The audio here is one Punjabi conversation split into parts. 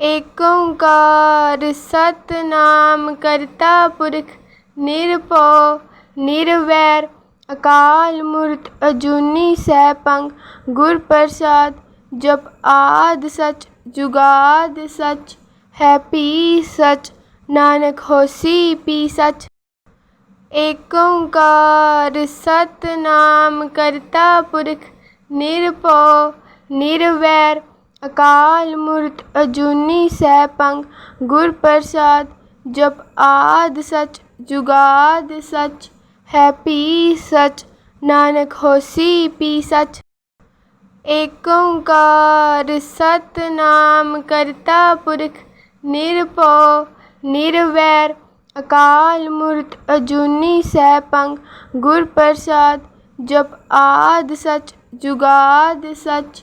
ਏਕ ਓੰਕਾਰ ਸਤਿਨਾਮ ਕਰਤਾ ਪੁਰਖ ਨਿਰਭਉ, ਨਿਰਵੈਰ, ਅਕਾਲ ਮੂਰਤ ਅਜੂਨੀ ਸੈਭੰ, ਗੁਰ ਪ੍ਰਸਾਦ, ਜਪ ਆਦਿ ਸਚ, ਜੁਗਾਦਿ ਸਚ, ਹੈ ਭੀ ਸਚ, ਨਾਨਕ ਹੋਸੀ ਪੀ ਸਚ। ਏਕ ਓੰਕਾਰ ਸਤਿਨਾਮ ਕਰਤਾ ਪੁਰਖ ਨਿਰਭਉ, ਨਿਰਵੈਰ ਅਕਾਲ ਮੂਰਤ ਅਜੂਨੀ ਸੈਭੰ ਗੁਰ ਪ੍ਰਸਾਦ, ਜਪ ਆਦਿ ਸਚ, ਜੁਗਾਦਿ ਸਚ, ਹੈ ਭੀ ਸਚ, ਨਾਨਕ ਹੋਸੀ ਪੀ ਸਚ। ਏਕ ਓੰਕਾਰ ਸਤਿਨਾਮ ਕਰਤਾ ਪੁਰਖ, ਨਿਰਭਉ, ਨਿਰਵੈਰ। ਅਕਾਲ ਮੂਰਤ ਅਜੂਨੀ ਸੈਭੰ ਗੁਰ ਪ੍ਰਸਾਦ, ਜਪ ਆਦਿ ਸਚ, ਜੁਗਾਦਿ ਸਚ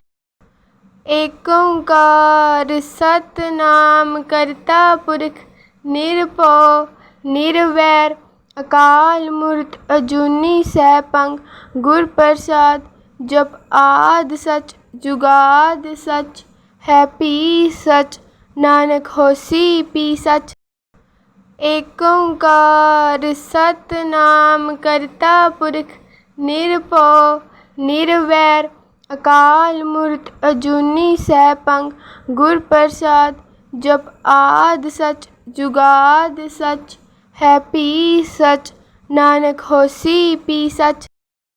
ਏਕ ਓੰਕਾਰ ਸਤਿਨਾਮ ਕਰਤਾ ਪੁਰਖ ਨਿਰਭਉ, ਨਿਰਵੈਰ, ਅਕਾਲ ਮੂਰਤ ਅਜੂਨੀ ਸੈਭੰ, ਗੁਰ ਪ੍ਰਸਾਦ ਜਪ ਆਦ ਸਚ, ਜੁਗਾਦ ਸਚ, ਹੈ ਪੀ ਸਚ, ਨਾਨਕ ਹੋਸੀ ਪੀ ਸਚ। ਏਕ ਓੰਕਾਰ ਸਤਿਨਾਮ ਕਰਤਾ ਪੁਰਖ ਨਿਰਭਉ, ਨਿਰਵੈਰ ਅਕਾਲ ਮੂਰਤ ਅਜੂਨੀ ਸੈਭੰ ਗੁਰ ਪ੍ਰਸਾਦ ਜਪ ਆਦ ਸਚ, ਜੁਗਾਦ ਸਚ, ਹੈ ਪੀ ਸਚ, ਨਾਨਕ ਹੋਸੀ ਪੀ ਸਚ।